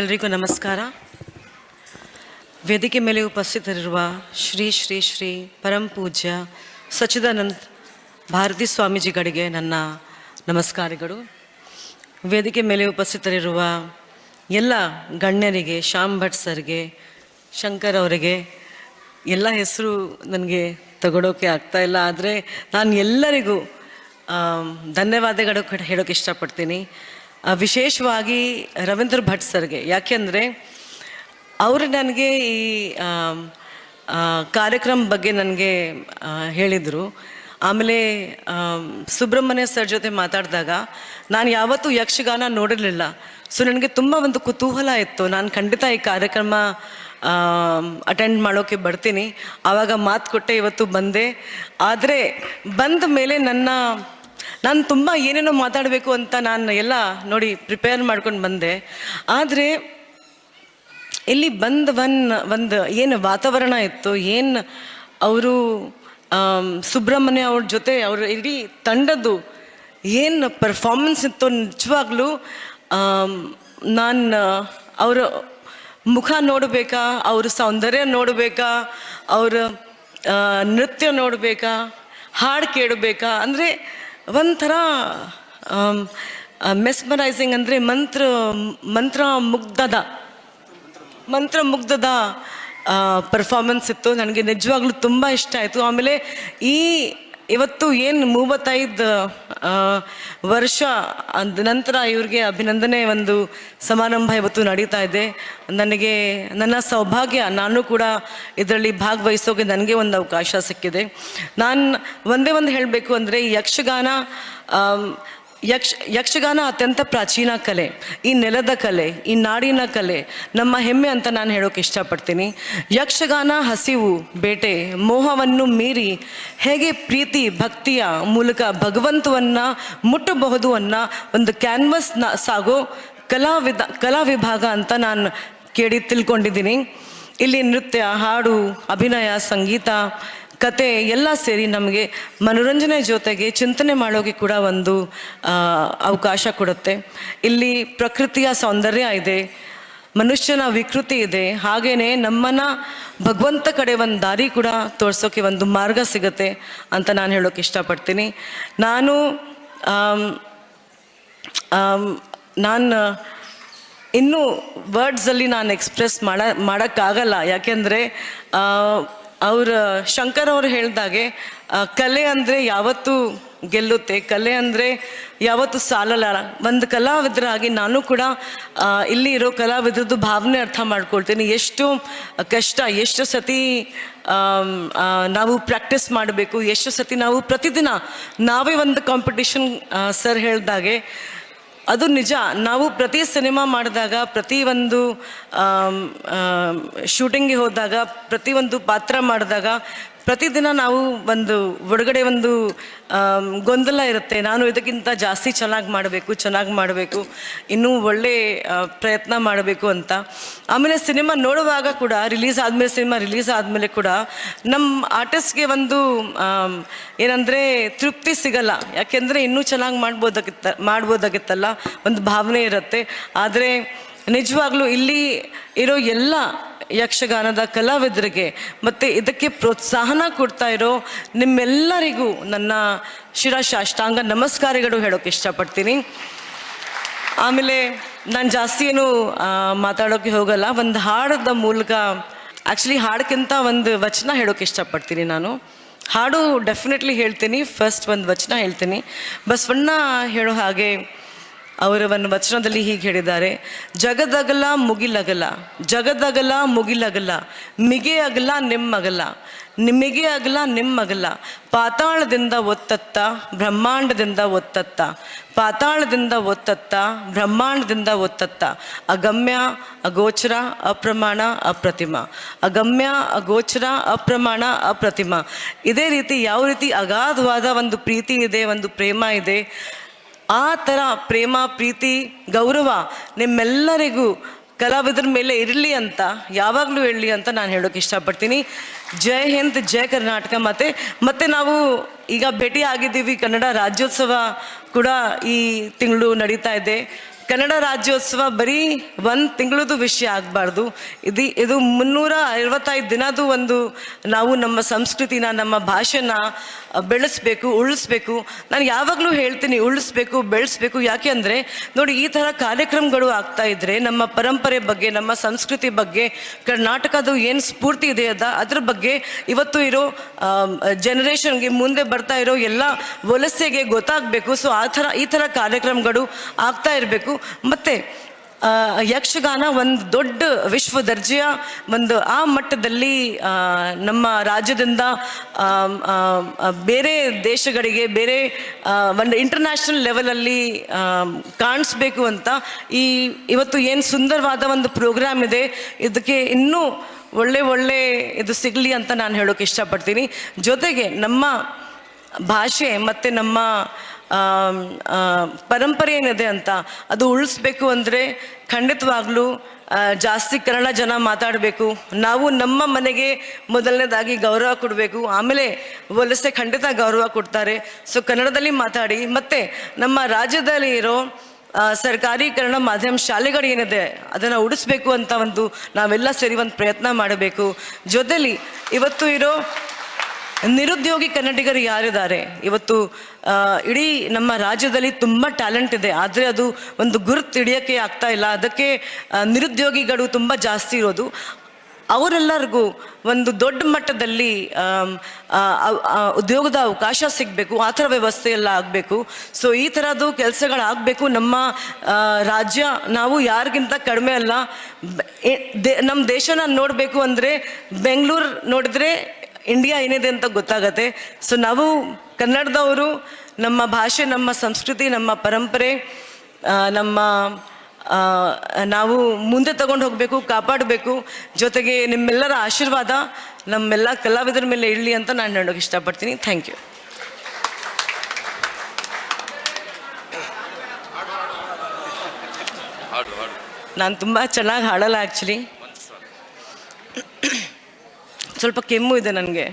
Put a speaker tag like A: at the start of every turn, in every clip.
A: ಎಲ್ರಿಗೂ ನಮಸ್ಕಾರ. ವೇದಿಕೆ ಮೇಲೆ ಉಪಸ್ಥಿತರಿರುವ ಶ್ರೀ ಶ್ರೀ ಶ್ರೀ ಪರಂ ಪೂಜ್ಯ ಸಚ್ಚಿದಾನಂದ ಭಾರತಿ ಸ್ವಾಮೀಜಿಗಳಿಗೆ ನನ್ನ ನಮಸ್ಕಾರಗಳು. ವೇದಿಕೆ ಮೇಲೆ ಉಪಸ್ಥಿತರಿರುವ ಎಲ್ಲ ಗಣ್ಯರಿಗೆ ಶ್ಯಾಮ್ ಭಟ್ ಸರ್ಗೆ, ಶಂಕರ್ ಅವರಿಗೆ ಎಲ್ಲ ಹೆಸರು ನನಗೆ ತಗೊಳೋಕೆ ಆಗ್ತಾ ಇಲ್ಲ. ಆದರೆ ನಾನು ಎಲ್ಲರಿಗೂ ಧನ್ಯವಾದಗಳು ಕೂಡ ಹೇಳೋಕೆ ಇಷ್ಟಪಡ್ತೀನಿ. ವಿಶೇಷವಾಗಿ ರವೀಂದ್ರ ಭಟ್ ಸರ್ಗೆ. ಯಾಕೆಂದರೆ ಅವರು ನನಗೆ ಈ ಕಾರ್ಯಕ್ರಮ ಬಗ್ಗೆ ನನಗೆ ಹೇಳಿದರು. ಆಮೇಲೆ ಸುಬ್ರಹ್ಮಣ್ಯ ಸರ್ ಜೊತೆ ಮಾತಾಡಿದಾಗ ನಾನು ಯಾವತ್ತೂ ಯಕ್ಷಗಾನ ನೋಡಿರಲಿಲ್ಲ. ಸೊ ನನಗೆ ತುಂಬ ಒಂದು ಕುತೂಹಲ ಇತ್ತು. ನಾನು ಖಂಡಿತ ಈ ಕಾರ್ಯಕ್ರಮ ಅಟೆಂಡ್ ಮಾಡೋಕ್ಕೆ ಬರ್ತೀನಿ. ಆವಾಗ ಮಾತು ಕೊಟ್ಟೆ ಇವತ್ತು ಬಂದೆ. ಆದರೆ ಬಂದ ಮೇಲೆ ನನ್ನ ನಾನು ತುಂಬ ಏನೇನೋ ಮಾತಾಡಬೇಕು ಅಂತ ನಾನು ಎಲ್ಲ ನೋಡಿ ಪ್ರಿಪೇರ್ ಮಾಡ್ಕೊಂಡು ಬಂದೆ. ಆದರೆ ಇಲ್ಲಿ ಬಂದ ಒನ್ ಒಂದು ಏನು ವಾತಾವರಣ ಇತ್ತು, ಏನು ಅವರು ಸುಬ್ರಹ್ಮಣ್ಯ ಅವ್ರ ಜೊತೆ ಅವ್ರ ಇಡೀ ತಂಡದ್ದು ಏನು ಪರ್ಫಾರ್ಮೆನ್ಸ್ ಇತ್ತು ನಿಜವಾಗ್ಲೂ ನಾನು, ಅವರ ಮುಖ ನೋಡಬೇಕಾ, ಅವ್ರ ಸೌಂದರ್ಯ ನೋಡಬೇಕಾ, ಅವರ ನೃತ್ಯ ನೋಡಬೇಕಾ, ಹಾಡು ಕೇಳಬೇಕಾ, ಅಂದರೆ ಒಂಥರ ಮೆಸ್ಮರೈಸಿಂಗ್ ಅಂದರೆ ಮಂತ್ರ ಮಂತ್ರ ಮುಗ್ಧದ ಮಂತ್ರ ಮುಗ್ಧದ ಪರ್ಫಾರ್ಮೆನ್ಸ್ ಇತ್ತು. ನನಗೆ ನಿಜವಾಗ್ಲೂ ತುಂಬ ಇಷ್ಟ ಆಯಿತು. ಆಮೇಲೆ ಈ ಇವತ್ತು ಏನು ಮೂವತ್ತೈದು ವರ್ಷ ಅಂದ ನಂತರ ಇವ್ರಿಗೆ ಅಭಿನಂದನೆ ಒಂದು ಸಮಾರಂಭ ಇವತ್ತು ನಡೀತಾ ಇದೆ. ನನಗೆ, ನನ್ನ ಸೌಭಾಗ್ಯ, ನಾನು ಕೂಡ ಇದರಲ್ಲಿ ಭಾಗವಹಿಸೋಕೆ ನನಗೆ ಒಂದು ಅವಕಾಶ ಸಿಕ್ಕಿದೆ. ನಾನು ಒಂದೇ ಒಂದು ಹೇಳಬೇಕು ಅಂದರೆ ಯಕ್ಷಗಾನ ಯಕ್ಷ, ಯಕ್ಷಗಾನ ಅತ್ಯಂತ ಪ್ರಾಚೀನ ಕಲೆ. ಈ ನೆಲದ ಕಲೆ, ಈ ನಾಡಿನ ಕಲೆ, ನಮ್ಮ ಹೆಮ್ಮೆ ಅಂತ ನಾನು ಹೇಳೋಕೆ ಇಷ್ಟಪಡ್ತೀನಿ. ಯಕ್ಷಗಾನ, ಹಸಿವು, ಬೇಟೆ, ಮೋಹವನ್ನು ಮೀರಿ ಹೇಗೆ ಪ್ರೀತಿ, ಭಕ್ತಿಯ ಮೂಲಕ ಭಗವಂತವನ್ನು ಮುಟ್ಟಬಹುದು ಅನ್ನೋ ಒಂದು ಕ್ಯಾನ್ವಸ್ನ ಸಾಗೋ ಕಲಾವಿದ ಕಲಾ ವಿಭಾಗ ಅಂತ ನಾನು ಕೇಳಿ ತಿಳ್ಕೊಂಡಿದ್ದೀನಿ. ಇಲ್ಲಿ ನೃತ್ಯ, ಹಾಡು, ಅಭಿನಯ, ಸಂಗೀತ ಕತೆ ಎಲ್ಲ ಸೇರಿ ನಮಗೆ ಮನೋರಂಜನೆ ಜೊತೆಗೆ ಚಿಂತನೆ ಮಾಡೋಕೆ ಕೂಡ ಒಂದು ಅವಕಾಶ ಕೊಡುತ್ತೆ. ಇಲ್ಲಿ ಪ್ರಕೃತಿಯ ಸೌಂದರ್ಯ ಇದೆ, ಮನುಷ್ಯನ ವಿಕೃತಿ ಇದೆ ಹಾಗೆಯೇ ನಮ್ಮನ್ನ ಭಗವಂತ ಕಡೆ ಒಂದು ದಾರಿ ಕೂಡ ತೋರಿಸೋಕೆ ಒಂದು ಮಾರ್ಗ ಸಿಗುತ್ತೆ ಅಂತ ನಾನು ಹೇಳೋಕೆ ಇಷ್ಟಪಡ್ತೀನಿ. ನಾನು ನಾನು, ಇನ್ನೂ ವರ್ಡ್ಸಲ್ಲಿ ನಾನು ಎಕ್ಸ್ಪ್ರೆಸ್ ಮಾಡ, ಮಾಡೋಕ್ಕಾಗಲ್ಲ. ಯಾಕೆಂದರೆ ಅವ್ರ ಶಂಕರ್ ಅವರು ಹೇಳಿದಾಗೆ ಕಲೆ ಅಂದರೆ ಯಾವತ್ತೂ ಗೆಲ್ಲುತ್ತೆ, ಕಲೆ ಅಂದರೆ ಯಾವತ್ತೂ ಸಾಲಲ್ಲ. ಒಂದು ಕಲಾವಿದರಾಗಿ ನಾನು ಕೂಡ ಇಲ್ಲಿ ಇರೋ ಕಲಾವಿದ್ರದ್ದು ಭಾವನೆ ಅರ್ಥ ಮಾಡ್ಕೊಳ್ತೀನಿ. ಎಷ್ಟು ಕಷ್ಟ, ಎಷ್ಟು ಸತಿ ನಾವು ಪ್ರಾಕ್ಟೀಸ್ ಮಾಡಬೇಕು, ಎಷ್ಟು ಸತಿ ನಾವು ಪ್ರತಿದಿನ ನಾವೇ ಒಂದು ಕಾಂಪಿಟೇಷನ್ ಸರ್ ಹೇಳ್ದಾಗೆ ಅದು ನಿಜ. ನಾವು ಪ್ರತಿ ಸಿನಿಮಾ ಮಾಡಿದಾಗ ಪ್ರತಿ ಒಂದು ಶೂಟಿಂಗ್ಗೆ ಹೋದಾಗ ಪ್ರತಿಯೊಂದು ಪಾತ್ರ ಮಾಡಿದಾಗ ಪ್ರತಿದಿನ ನಾವು ಒಂದು ಒಳಗಡೆ ಒಂದು ಗೊಂದಲ ಇರುತ್ತೆ. ನಾನು ಇದಕ್ಕಿಂತ ಜಾಸ್ತಿ ಚೆನ್ನಾಗಿ ಮಾಡಬೇಕು ಚೆನ್ನಾಗಿ ಮಾಡಬೇಕು, ಇನ್ನೂ ಒಳ್ಳೆ ಪ್ರಯತ್ನ ಮಾಡಬೇಕು ಅಂತ. ಆಮೇಲೆ ಸಿನಿಮಾ ನೋಡುವಾಗ ಕೂಡ, ರಿಲೀಸ್ ಆದಮೇಲೆ ಸಿನಿಮಾ ರಿಲೀಸ್ ಆದಮೇಲೆ ಕೂಡ ನಮ್ಮ ಆರ್ಟಿಸ್ಟ್ಗೆ ಒಂದು ಏನಂದರೆ ತೃಪ್ತಿ ಸಿಗಲ್ಲ. ಯಾಕೆಂದರೆ ಇನ್ನೂ ಚೆನ್ನಾಗಿ ಮಾಡ್ಬೋದಾಗಿತ್ತ, ಮಾಡ್ಬೋದಾಗಿತ್ತಲ್ಲ, ಒಂದು ಭಾವನೆ ಇರುತ್ತೆ. ಆದರೆ ನಿಜವಾಗ್ಲೂ ಇಲ್ಲಿ ಇರೋ ಎಲ್ಲ ಯಕ್ಷಗಾನದ ಕಲಾವಿದರಿಗೆ ಮತ್ತು ಇದಕ್ಕೆ ಪ್ರೋತ್ಸಾಹನ ಕೊಡ್ತಾ ಇರೋ ನಿಮ್ಮೆಲ್ಲರಿಗೂ ನನ್ನ ಶಿರಶಾಷ್ಟಾಂಗ ನಮಸ್ಕಾರಗಳು ಹೇಳೋಕೆ ಇಷ್ಟಪಡ್ತೀನಿ. ಆಮೇಲೆ ನಾನು ಜಾಸ್ತಿ ಏನು ಮಾತಾಡೋಕ್ಕೆ ಹೋಗಲ್ಲ, ಒಂದು ಹಾಡದ ಮೂಲಕ ಆ್ಯಕ್ಚುಲಿ ಹಾಡಕ್ಕಿಂತ ಒಂದು ವಚನ ಹೇಳೋಕೆ ಇಷ್ಟಪಡ್ತೀನಿ ನಾನು. ಹಾಡು ಡೆಫಿನೆಟ್ಲಿ ಹೇಳ್ತೀನಿ ಫಸ್ಟ್ ಒಂದು ವಚನ ಹೇಳ್ತೀನಿ. ಬಸವಣ್ಣ ಹೇಳೋ ಹಾಗೆ ಅವರ ಒಂದು ವಚನದಲ್ಲಿ ಹೀಗೆ ಹೇಳಿದ್ದಾರೆ, ಜಗದಗಲ ಮುಗಿಲಗಲ ಜಗದಗಲ ಮುಗಿಲಗಲ ಮಿಗೆ ಅಗಲ ನಿಮ್ಮಗಲ ನಿಮಗೆ ಅಗಲ ನಿಮ್ಮಗಲ, ಪಾತಾಳದಿಂದ ಒತ್ತತ್ತ, ಬ್ರಹ್ಮಾಂಡದಿಂದ ಒತ್ತತ್ತ, ಪಾತಾಳದಿಂದ ಒತ್ತತ್ತ, ಬ್ರಹ್ಮಾಂಡದಿಂದ ಒತ್ತತ್ತ, ಅಗಮ್ಯ, ಅಗೋಚರ, ಅಪ್ರಮಾಣ, ಅಪ್ರತಿಮ, ಅಗಮ್ಯ, ಅಗೋಚರ, ಅಪ್ರಮಾಣ, ಅಪ್ರತಿಮ. ಇದೇ ರೀತಿ ಯಾವ ರೀತಿ ಅಗಾಧವಾದ ಒಂದು ಪ್ರೀತಿ ಇದೆ, ಒಂದು ಪ್ರೇಮ ಇದೆ ಆ ಥರ ಪ್ರೇಮ, ಪ್ರೀತಿ, ಗೌರವ ನಿಮ್ಮೆಲ್ಲರಿಗೂ ಕಲಾವಿದರ ಮೇಲೆ ಇರಲಿ ಅಂತ, ಯಾವಾಗಲೂ ಹೇಳಲಿ ಅಂತ ನಾನು ಹೇಳೋಕೆ ಇಷ್ಟಪಡ್ತೀನಿ. ಜೈ ಹಿಂದ್, ಜೈ ಕರ್ನಾಟಕ ಮತ್ತೆ ಮತ್ತೆ ನಾವು ಈಗ ಭೇಟಿ ಆಗಿದ್ದೀವಿ ಕನ್ನಡ ರಾಜ್ಯೋತ್ಸವ ಕೂಡ ಈ ತಿಂಗಳು ನಡೀತಾ ಇದೆ. ಕನ್ನಡ ರಾಜ್ಯೋತ್ಸವ ಬರೀ ಒಂದು ತಿಂಗಳದು ವಿಷಯ ಆಗಬಾರ್ದು. ಇದು ಇದು ಮುನ್ನೂರ ಐವತ್ತೈದು ದಿನದ್ದು ಒಂದು ನಾವು ನಮ್ಮ ಸಂಸ್ಕೃತಿನ, ನಮ್ಮ ಭಾಷೆನ ಬೆಳೆಸ್ಬೇಕು, ಉಳಿಸ್ಬೇಕು. ನಾನು ಯಾವಾಗಲೂ ಹೇಳ್ತೀನಿ ಉಳಿಸ್ಬೇಕು, ಬೆಳೆಸ್ಬೇಕು. ಯಾಕೆ ಅಂದರೆ, ನೋಡಿ ಈ ಥರ ಕಾರ್ಯಕ್ರಮಗಳು ಆಗ್ತಾ ಇದ್ರೆ ನಮ್ಮ ಪರಂಪರೆ ಬಗ್ಗೆ, ನಮ್ಮ ಸಂಸ್ಕೃತಿ ಬಗ್ಗೆ ಕರ್ನಾಟಕದ ಏನು ಸ್ಫೂರ್ತಿ ಇದೆ ಅದ, ಅದ್ರ ಬಗ್ಗೆ ಇವತ್ತು ಇರೋ ಜನರೇಷನ್ಗೆ ಮುಂದೆ ಬರ್ತಾ ಇರೋ ಎಲ್ಲ ವಲಸೆಗೆ ಗೊತ್ತಾಗಬೇಕು. ಸೊ ಆ ಥರ, ಈ ಥರ ಕಾರ್ಯಕ್ರಮಗಳು ಆಗ್ತಾ ಇರಬೇಕು. ಮತ್ತು ಯಕ್ಷಗಾನ ಒಂದು ದೊಡ್ಡ ವಿಶ್ವ ದರ್ಜೆಯ ಒಂದು ಆ ಮಟ್ಟದಲ್ಲಿ ನಮ್ಮ ರಾಜ್ಯದಿಂದ ಬೇರೆ ದೇಶಗಳಿಗೆ, ಬೇರೆ ಒಂದು ಇಂಟರ್ನ್ಯಾಷನಲ್ ಲೆವೆಲಲ್ಲಿ ಕಾಣಿಸ್ಬೇಕು ಅಂತ ಈ ಇವತ್ತು ಏನು ಸುಂದರವಾದ ಒಂದು ಪ್ರೋಗ್ರಾಮ್ ಇದೆ, ಇದಕ್ಕೆ ಇನ್ನೂ ಒಳ್ಳೆ ಒಳ್ಳೆ ಇದು ಸಿಗಲಿ ಅಂತ ನಾನು ಹೇಳೋಕೆ ಇಷ್ಟಪಡ್ತೀನಿ. ಜೊತೆಗೆ ನಮ್ಮ ಭಾಷೆ ಮತ್ತು ನಮ್ಮ ಪರಂಪರೆ ಏನಿದೆ ಅಂತ, ಅದು ಉಳಿಸ್ಬೇಕು ಅಂದರೆ ಖಂಡಿತವಾಗ್ಲೂ ಜಾಸ್ತಿ ಕನ್ನಡ ಜನ ಮಾತಾಡಬೇಕು. ನಾವು ನಮ್ಮ ಮನೆಗೆ ಮೊದಲನೇದಾಗಿ ಗೌರವ ಕೊಡಬೇಕು. ಆಮೇಲೆ ವಲಸೆ ಖಂಡಿತ ಗೌರವ ಕೊಡ್ತಾರೆ. ಸೊ ಕನ್ನಡದಲ್ಲಿ ಮಾತಾಡಿ, ಮತ್ತು ನಮ್ಮ ರಾಜ್ಯದಲ್ಲಿ ಇರೋ ಸರ್ಕಾರಿ ಕನ್ನಡ ಮಾಧ್ಯಮ ಶಾಲೆಗಳು ಏನಿದೆ, ಅದನ್ನು ಉಡಿಸ್ಬೇಕು ಅಂತ ಒಂದು ನಾವೆಲ್ಲ ಸೇರಿ ಒಂದು ಪ್ರಯತ್ನ ಮಾಡಬೇಕು. ಜೊತೆಲಿ, ಇವತ್ತು ಇರೋ ನಿರುದ್ಯೋಗಿ ಕನ್ನಡಿಗರು ಯಾರಿದ್ದಾರೆ? ಇವತ್ತು ಇಡೀ ನಮ್ಮ ರಾಜ್ಯದಲ್ಲಿ ತುಂಬ ಟ್ಯಾಲೆಂಟ್ ಇದೆ. ಆದರೆ ಅದು ಒಂದು ಗುರುತು ಹಿಡಿಯೋಕ್ಕೆ ಆಗ್ತಾ ಇಲ್ಲ. ಅದಕ್ಕೆ ನಿರುದ್ಯೋಗಿಗಳು ತುಂಬ ಜಾಸ್ತಿ ಇರೋದು. ಅವರೆಲ್ಲರಿಗೂ ಒಂದು ದೊಡ್ಡ ಮಟ್ಟದಲ್ಲಿ ಉದ್ಯೋಗದ ಅವಕಾಶ ಸಿಗಬೇಕು. ಆ ಥರ ವ್ಯವಸ್ಥೆ ಎಲ್ಲ ಆಗಬೇಕು. ಸೊ ಈ ಥರದ್ದು ಕೆಲಸಗಳಾಗಬೇಕು. ನಮ್ಮ ರಾಜ್ಯ ನಾವು ಯಾರಿಗಿಂತ ಕಡಿಮೆ ಅಲ್ಲ. ನಮ್ಮ ದೇಶನ ನೋಡಬೇಕು ಅಂದರೆ, ಬೆಂಗಳೂರು ನೋಡಿದ್ರೆ ಇಂಡಿಯಾ ಏನಿದೆ ಅಂತ ಗೊತ್ತಾಗತ್ತೆ. ಸೊ ನಾವು ಕನ್ನಡದವರು, ನಮ್ಮ ಭಾಷೆ, ನಮ್ಮ ಸಂಸ್ಕೃತಿ, ನಮ್ಮ ಪರಂಪರೆ ನಮ್ಮ ನಾವು ಮುಂದೆ ತಗೊಂಡು ಹೋಗಬೇಕು, ಕಾಪಾಡಬೇಕು. ಜೊತೆಗೆ ನಿಮ್ಮೆಲ್ಲರ ಆಶೀರ್ವಾದ, ನಮ್ಮೆಲ್ಲ ಕಲಾವಿದರ ಮೇಲೆ ಇರಲಿ ಅಂತ ನಾನು ಹೇಳೋಕೆ ಇಷ್ಟಪಡ್ತೀನಿ. ಥ್ಯಾಂಕ್ ಯು ನಾನು ತುಂಬ ಚೆನ್ನಾಗಿ ಹಾಡಲ್ಲ ಆ್ಯಕ್ಚುಲಿ ಸ್ವಲ್ಪ ಕೆಮ್ಮು ಇದೆ ನನಗೆ.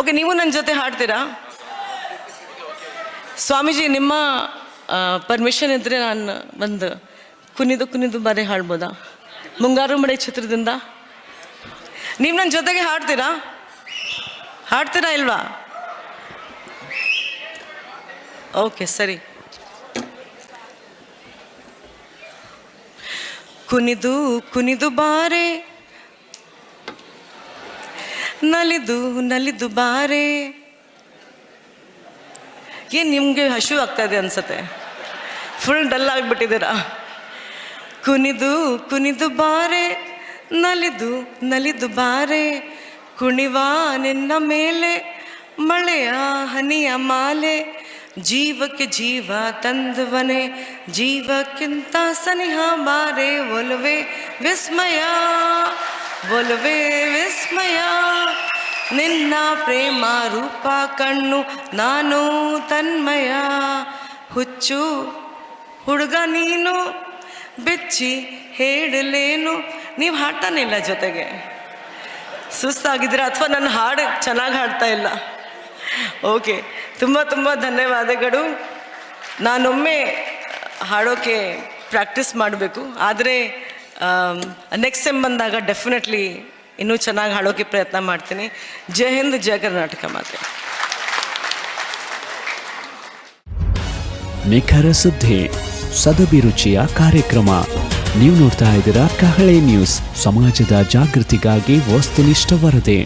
A: ಓಕೆ ನೀವು ನನ್ನ ಜೊತೆ ಹಾಡ್ತೀರಾ? ಸ್ವಾಮೀಜಿ, ನಿಮ್ಮ ಪರ್ಮಿಷನ್ ಇದ್ದರೆ ನಾನು ಒಂದು ಕುನಿದು ಕುನಿದು ಬಾರಿ ಹಾಡ್ಬೋದಾ? ಮುಂಗಾರು ಮಳೆ ಚಿತ್ರದಿಂದ ನೀವು ನನ್ನ ಜೊತೆಗೆ ಹಾಡ್ತೀರಾ? ಹಾಡ್ತೀರಾ ಇಲ್ವಾ? ಓಕೆ ಸರಿ. ಕುನಿದು ಕುನಿದು ಬಾರೆ ನಲಿದು ನಲಿದು ಬಾರೆ. ಏನು ನಿಮಗೆ ಹಶು ಇದೆ ಅನ್ಸತ್ತೆ? Full dull ಆಗಿಬಿಟ್ಟಿದ್ದೀರಾ? ಕುನಿದು ಕುನಿದು ಬಾರೆ, ನಲಿದು ನಲಿದು ಬಾರೆ. ಕುಣಿವ ನಿನ್ನ ಮೇಲೆ, ಮಳೆಯ ಹನಿಯ ಮಾಲೆ. ಜೀವಕ್ಕೆ ಜೀವ ತಂದವನೆ, ಜೀವಕ್ಕಿಂತ ಸನಿಹ ಬಾರೆ, ಒಲುವೆ, ವಿಸ್ಮಯ. ಒಲವೇ ವಿಸ್ಮಯ. ನಿನ್ನ ಪ್ರೇಮ ರೂಪ ಕಣ್ಣು, ನಾನು ತನ್ಮಯ. ಹುಚ್ಚು, ಹುಡುಗ ನೀನು, ಬೆಚ್ಚಿ ಹೇಳಲೇನು, ನೀವು ಹಾಡ್ತಾನೆ ಇಲ್ಲ ಜೊತೆಗೆ. ಸುಸ್ತಾಗಿದ್ದೀರಾ ಅಥವಾ ನನ್ನ ಹಾಡು ಚೆನ್ನಾಗಿ ಹಾಡ್ತಾ ಇಲ್ಲ? ಓಕೆ, ತುಂಬ ತುಂಬ ಧನ್ಯವಾದಗಳು. ನಾನೊಮ್ಮೆ ಹಾಡೋಕ್ಕೆ ಪ್ರಾಕ್ಟೀಸ್ ಮಾಡಬೇಕು, ಆದರೆ ನೆಕ್ಸ್ಟ್ ಟೈಮ್ ಬಂದಾಗ ಡೆಫಿನೆಟ್ಲಿ ಇನ್ನೂ ಚೆನ್ನಾಗಿ ಹಾಡೋಕ್ಕೆ ಪ್ರಯತ್ನ ಮಾಡ್ತೀನಿ. ಜೈ ಹಿಂದ್ ಜಯ ಕರ್ನಾಟಕ ಮಾತೆ.
B: ನಿಖರ ಸುದ್ದಿ ಸದಭಿರುಚಿಯ ಕಾರ್ಯಕ್ರಮ. ನೀವು ನೋಡ್ತಾ ಇದ್ದೀರಾ ಕಹಳೆ ನ್ಯೂಸ್. ಸಮಾಜದ ಜಾಗೃತಿಗಾಗಿ ವಸ್ತುನಿಷ್ಠ ವರದಿ.